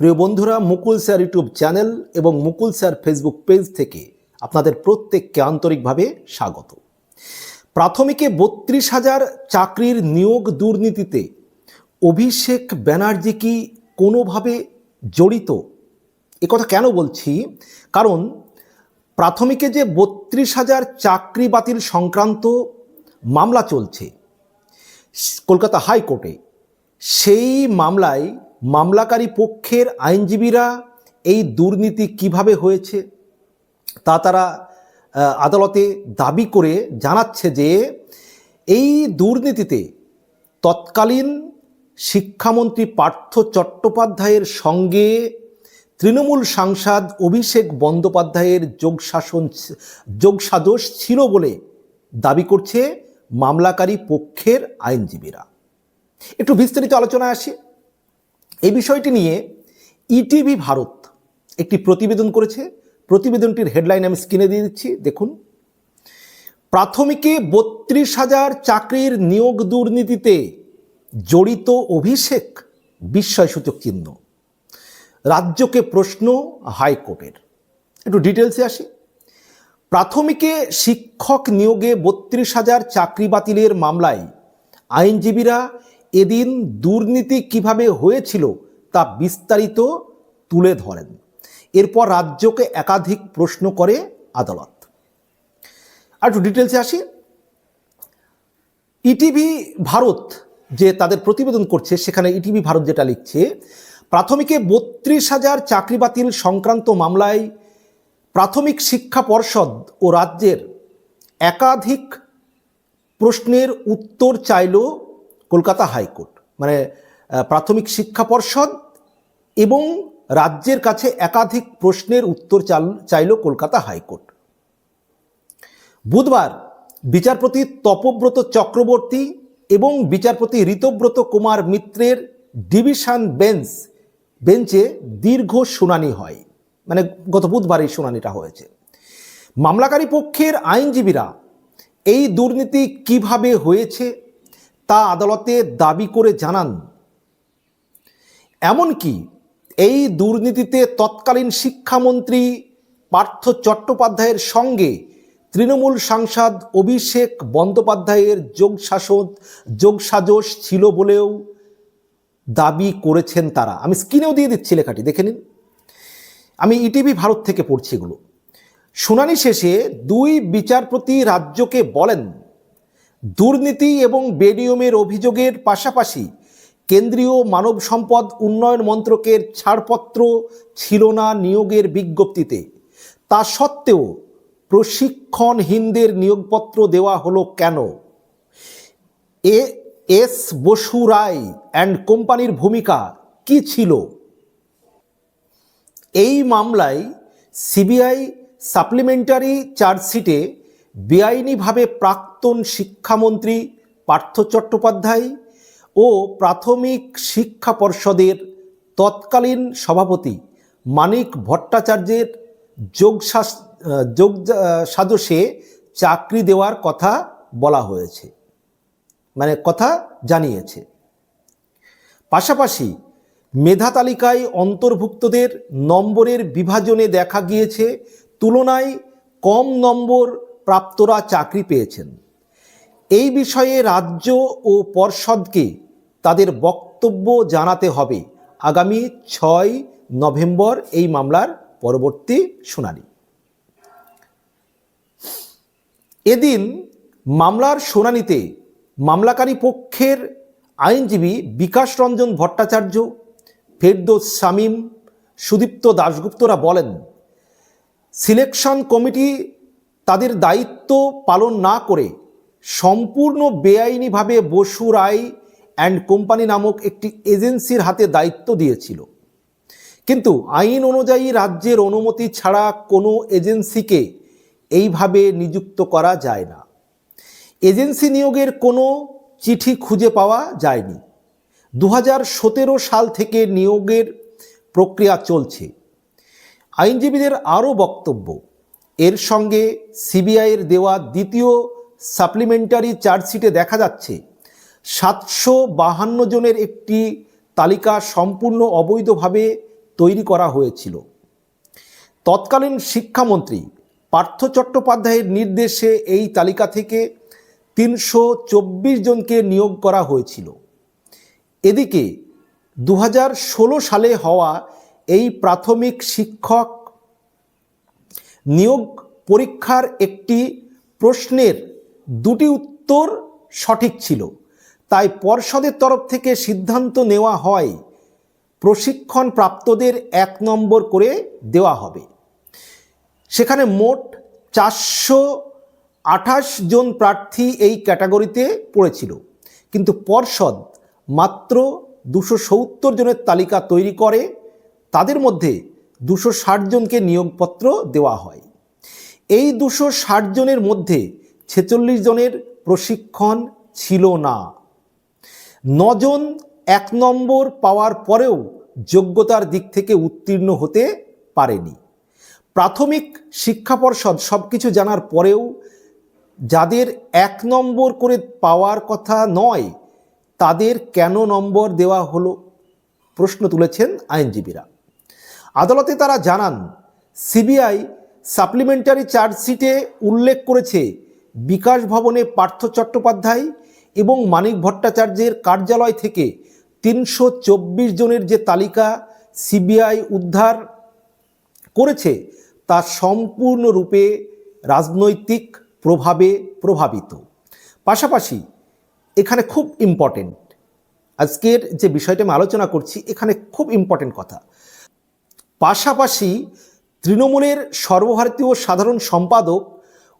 প্রিয় বন্ধুরা, মুকুল sir YouTube channel এবং মুকুল স্যার ফেসবুক পেজ থেকে আপনাদের প্রত্যেককে আন্তরিকভাবে স্বাগত। প্রাথমিকে বত্রিশ হাজার চাকরির নিয়োগ দুর্নীতিতে অভিষেক ব্যানার্জি কি কোনোভাবে জড়িত? কথা কেন বলছি? কারণ প্রাথমিকে যে বত্রিশ হাজার চাকরি বাতিল সংক্রান্ত মামলা চলছে, কলকাতা হাইকোর্টে, সেই মামলায় মামলাকারী পক্ষের আইনজীবীরা এই দুর্নীতি কীভাবে হয়েছে তা তারা আদালতে দাবি করে জানাচ্ছে যে এই দুর্নীতিতে তৎকালীন শিক্ষামন্ত্রী পার্থ চট্টোপাধ্যায়ের সঙ্গে তৃণমূল সাংসদ অভিষেক বন্দ্যোপাধ্যায়ের যোগশাসন যোগসাদোষ ছিল বলে দাবি করছে মামলাকারী পক্ষের আইনজীবীরা। একটু বিস্তারিত আলোচনায় আসি। এই বিষয়টি নিয়ে ইটিভি ভারত একটি প্রতিবেদন করেছে। প্রতিবেদনটির হেডলাইন আমি স্ক্রিনে দিয়ে দিচ্ছি, দেখুন। প্রাথমিকে বত্রিশ হাজার চাকরির নিয়োগ দুর্নীতিতে জড়িত অভিষেক বিস্ময়সূচক চিহ্ন। রাজ্যকে প্রশ্ন হাইকোর্টের। একটু ডিটেলসে আসি। প্রাথমিকে শিক্ষক নিয়োগে বত্রিশ হাজার চাকরি বাতিলের মামলায় আইনজীবীরা এদিন দুর্নীতি কীভাবে হয়েছিল তা বিস্তারিত তুলে ধরেন। এরপর রাজ্যকে একাধিক প্রশ্ন করে আদালত। আর একটু ডিটেলসে আসি। ইটিভি ভারত যে তাদের প্রতিবেদন করছে, সেখানে ইটিভি ভারত যেটা লিখছে, প্রাথমিকে বত্রিশ হাজার চাকরি বাতিল সংক্রান্ত মামলায় প্রাথমিক শিক্ষা পর্ষদ ও রাজ্যের একাধিক প্রশ্নের উত্তর চাইল কলকাতা হাইকোর্ট মানে প্রাথমিক শিক্ষা পর্ষদ এবং রাজ্যের কাছে একাধিক প্রশ্নের উত্তর চাইল কলকাতা হাইকোর্ট। বুধবার বিচারপতি তপব্রত চক্রবর্তী এবং বিচারপতি ঋতব্রত কুমার মিত্রের ডিভিশন বেঞ্চ, বেঞ্চে দীর্ঘ শুনানি হয় মানে গত বুধবার এই শুনানিটা হয়েছে। মামলাকারী পক্ষের আইনজীবীরা এই দুর্নীতি কীভাবে হয়েছে তা আদালতে দাবি করে জানান। এমনকি এই দুর্নীতিতে তৎকালীন শিক্ষামন্ত্রী পার্থ চট্টোপাধ্যায়ের সঙ্গে তৃণমূল সাংসদ অভিষেক বন্দ্যোপাধ্যায়ের যোগশাসন, যোগসাজশ ছিল বলেও দাবি করেছেন তারা। আমি স্ক্রিনেও দিয়ে দিচ্ছি লেখাটি, দেখে নিন। আমি ইটিভি ভারত থেকে পড়ছি এগুলো। শুনানি শেষে দুই বিচারপতি রাজ্যকে বলেন দুর্নীতি এবং বেনিয়মের অভিযোগের পাশাপাশি কেন্দ্রীয় মানব সম্পদ উন্নয়ন মন্ত্রকের ছাড়পত্র ছিল না নিয়োগের বিজ্ঞপ্তিতে। তা সত্ত্বেও প্রশিক্ষণহীনদের নিয়োগপত্র দেওয়া হলো কেন? A S Basu Roy and কোম্পানির ভূমিকা কি ছিল? এই মামলায় সিবিআই সাপ্লিমেন্টারি চার্জশিটে বেআইনিভাবে প্রাক্তন শিক্ষামন্ত্রী পার্থ চট্টোপাধ্যায় ও প্রাথমিক শিক্ষা পর্ষদের তৎকালীন সভাপতি মানিক ভট্টাচার্যের যোগসাস যোগ সাদসে চাকরি দেওয়ার কথা বলা হয়েছে মানে কথা জানিয়েছে। পাশাপাশি মেধা তালিকায় অন্তর্ভুক্তদের নম্বরের বিভাজনে দেখা গিয়েছে, তুলনায় কম নম্বর প্রাপ্তরা চাকরি পেয়েছেন। এই বিষয়ে রাজ্য ও পর্ষদকে তাদের বক্তব্য জানাতে হবে আগামী ছয় নভেম্বর এই মামলার পরবর্তী শুনানি। এদিন মামলার শুনানিতে মামলাকারী পক্ষের আইনজীবী বিকাশ রঞ্জন ভট্টাচার্য, ফেরদোস শামীম, সুদীপ্ত দাশগুপ্তরা বলেন, সিলেকশন কমিটি তাদের দায়িত্ব পালন না করে সম্পূর্ণ বেআইনিভাবে বসু রায় অ্যান্ড কোম্পানি নামক একটি এজেন্সির হাতে দায়িত্ব দিয়েছিল। কিন্তু আইন অনুযায়ী রাজ্যের অনুমতি ছাড়া কোনো এজেন্সিকে এইভাবে নিযুক্ত করা যায় না। এজেন্সি নিয়োগের কোনো চিঠি খুঁজে পাওয়া যায়নি। দু হাজার সতেরো সাল থেকে নিয়োগের প্রক্রিয়া চলছে। আইনজীবীদের আরও বক্তব্য এর সঙ্গে সিবিআইয়ের দেওয়া দ্বিতীয় সাপ্লিমেন্টারি চার্জশিটে দেখা যাচ্ছে, সাতশো বাহান্ন জনের একটি তালিকা সম্পূর্ণ অবৈধভাবে তৈরি করা হয়েছিল। তৎকালীন শিক্ষামন্ত্রী পার্থ চট্টোপাধ্যায়ের নির্দেশে এই তালিকা থেকে তিনশো চব্বিশ জনকে নিয়োগ করা হয়েছিল। এদিকে দু হাজার ষোলো সালে হওয়া এই প্রাথমিক শিক্ষক নিয়োগ পরীক্ষার একটি প্রশ্নের দুটি উত্তর সঠিক ছিল। তাই পর্ষদের তরফ থেকে সিদ্ধান্ত নেওয়া হয় প্রশিক্ষণ প্রাপ্তদের এক নম্বর করে দেওয়া হবে। সেখানে মোট চারশো আঠাশ জন প্রার্থী এই ক্যাটাগরিতে পড়েছিল। কিন্তু পর্ষদ মাত্র দুশো সত্তর জনের তালিকা তৈরি করে, তাদের মধ্যে দুশো জনকে নিয়োগপত্র দেওয়া হয়। এই দুশো জনের মধ্যে ছেচল্লিশ জনের প্রশিক্ষণ ছিল না। নজন এক নম্বর পাওয়ার পরেও যোগ্যতার দিক থেকে উত্তীর্ণ হতে পারেনি। প্রাথমিক শিক্ষা পর্ষদ সব কিছু জানার পরেও যাদের এক নম্বর করে পাওয়ার কথা নয়, তাদের কেন নম্বর দেওয়া হলো প্রশ্ন তুলেছেন আইনজীবীরা। আদালতে তারা জানান, সিবিআই সাপ্লিমেন্টারি চার্জশিটে উল্লেখ করেছে, বিকাশ ভবনে পার্থ চট্টোপাধ্যায় এবং মানিক ভট্টাচার্যের কার্যালয় থেকে তিনশো চব্বিশ জনের যে তালিকা সিবিআই উদ্ধার করেছে, তা সম্পূর্ণরূপে রাজনৈতিক প্রভাবে প্রভাবিত। পাশাপাশি এখানে খুব ইম্পর্টেন্ট আজকের যে বিষয়টা আমি আলোচনা করছি, এখানে খুব ইম্পর্টেন্ট কথা। পাশাপাশি তৃণমূলের সর্বভারতীয় সাধারণ সম্পাদক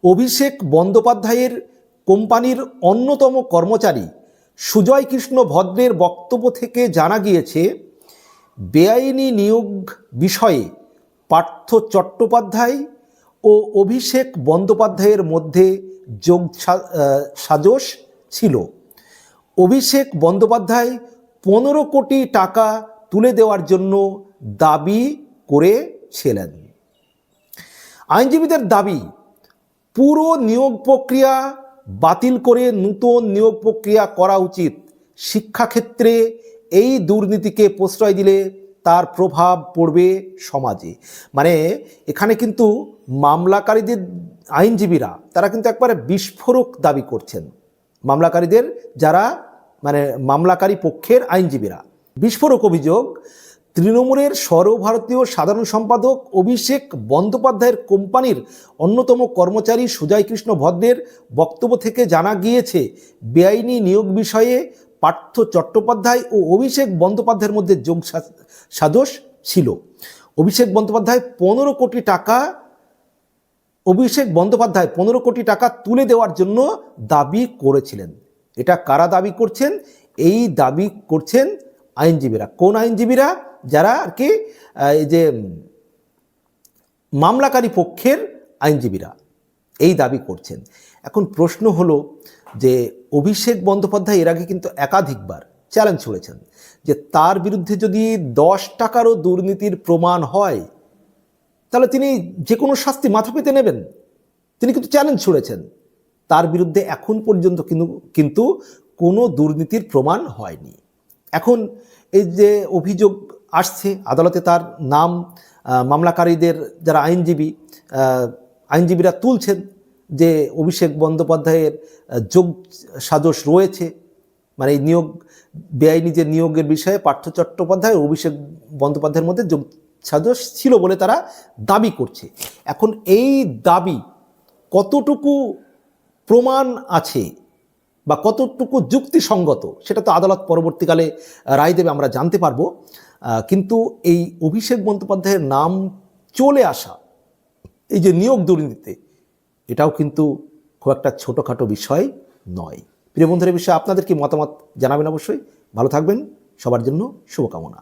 অভিষেক বন্দ্যোপাধ্যায়ের কোম্পানির অন্যতম কর্মচারী সুজয় কৃষ্ণ ভদ্রের বক্তব্য থেকে জানা গিয়েছে, বেআইনি নিয়োগ বিষয়ে পার্থ চট্টোপাধ্যায় ও অভিষেক বন্দ্যোপাধ্যায়ের মধ্যে যোগ সাজস ছিল। অভিষেক বন্দ্যোপাধ্যায় পনেরো কোটি টাকা তুলে দেওয়ার জন্য দাবি করেছিলেন আইনজীবীদের দাবি, পুরো নিয়োগ প্রক্রিয়া বাতিল করে নূতন নিয়োগ প্রক্রিয়া করা উচিত। শিক্ষাক্ষেত্রে এই দুর্নীতিকে প্রশ্রয় দিলে তার প্রভাব পড়বে সমাজে। মানে এখানে কিন্তু মামলাকারীদের আইনজীবীরা, তারা কিন্তু একবারে বিস্ফোরক দাবি করছেন। মামলাকারীদের যারা মানে মামলাকারী পক্ষের আইনজীবীরা। বিস্ফোরক অভিযোগ তৃণমূলের সর্বভারতীয় সাধারণ সম্পাদক অভিষেক বন্দ্যোপাধ্যায়ের কোম্পানির অন্যতম কর্মচারী সুজয় কৃষ্ণ ভদ্রের বক্তব্য থেকে জানা গিয়েছে, বেআইনি নিয়োগ বিষয়ে পার্থ চট্টোপাধ্যায় ও অভিষেক বন্দ্যোপাধ্যায়ের মধ্যে যোগ সা- সাজস ছিল। অভিষেক বন্দ্যোপাধ্যায় পনেরো কোটি টাকা, অভিষেক বন্দ্যোপাধ্যায় পনেরো কোটি টাকা তুলে দেওয়ার জন্য দাবি করেছিলেন। এটা কারা দাবি করছেন? এই দাবি করছেন আইনজীবীরা। কোন আইনজীবীরা? যারা আর কি এই যে মামলাকারী পক্ষের আইনজীবীরা এই দাবি করছেন। এখন প্রশ্ন হলো যে, অভিষেক বন্দ্যোপাধ্যায় এর আগে কিন্তু একাধিকবার চ্যালেঞ্জ ছুড়েছেন যে, তার বিরুদ্ধে যদি দশ টাকারও দুর্নীতির প্রমাণ হয়, তাহলে তিনি যে কোনো শাস্তি মাথা পেতে নেবেন। তিনি কিন্তু চ্যালেঞ্জ ছুড়েছেন তার বিরুদ্ধে এখন পর্যন্ত কিন্তু কিন্তু কোনো দুর্নীতির প্রমাণ হয়নি। এখন এই যে অভিযোগ আসছে। আদালতে তার নাম মামলাকারীদের যারা আইনজীবী আইনজীবীরা তুলছেন যে অভিষেক বন্দ্যোপাধ্যায়ের যোগ সাজস রয়েছে। মানে এই নিয়োগ, বেআইনি যে নিয়োগের বিষয়ে পার্থ চট্টোপাধ্যায় অভিষেক বন্দ্যোপাধ্যায়ের মধ্যে যোগ সাজস ছিল বলে তারা দাবি করছে। এখন এই দাবি কতটুকু প্রমাণ আছে বা কতটুকু যুক্তিসঙ্গত, সেটা তো আদালত পরবর্তীকালে রায় দেবে, আমরা জানতে পারব। কিন্তু এই অভিষেক বন্দ্যোপাধ্যায়ের নাম চলে আসা, এই যে নিয়োগ দুর্নীতিতে, এটাও কিন্তু খুব একটা ছোটোখাটো বিষয় নয়। প্রিয় বন্ধুরা বিষয়ে আপনাদের কি মতামত জানাবেন অবশ্যই। ভালো থাকবেন। সবার জন্য শুভকামনা।